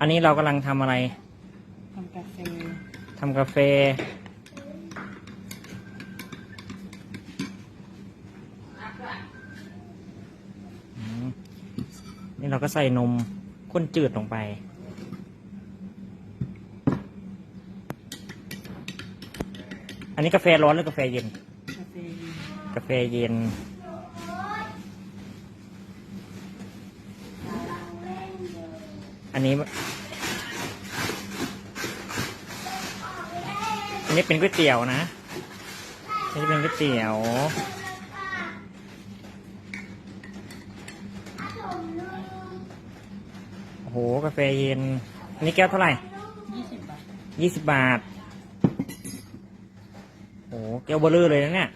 อันนี้เรากำลังทำอะไรทำกาแฟทำกาแฟอืมนี่เราก็ใส่นมข้นจืดลงไป อันนี้กาแฟร้อนหรือกาแฟเย็น กาแฟเย็นกาแฟเย็น อันนี้ อันนี้เป็นก๋วยเตี๋ยวนะอันนี้เป็นก๋วยเตี๋ยวโอ้โหกาแฟเย็น อันนี้แก้วเท่าไหร่ยี่สิบบาทยี่สิบบาทโอ้โหแก้วเบลเลอเลยนะเนี่ย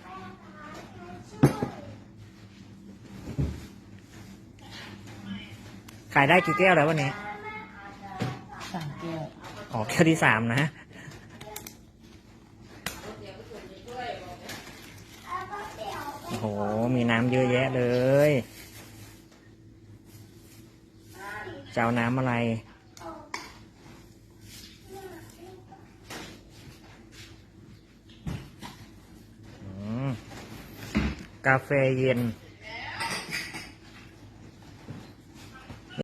ขายได้กี่แก้วแล้ววันนี้ อ๋อแก้วที่สามนะโอ้โห มีน้ำเยอะแยะเลยจะเอาน้ำอะไรอืมกาแฟเย็น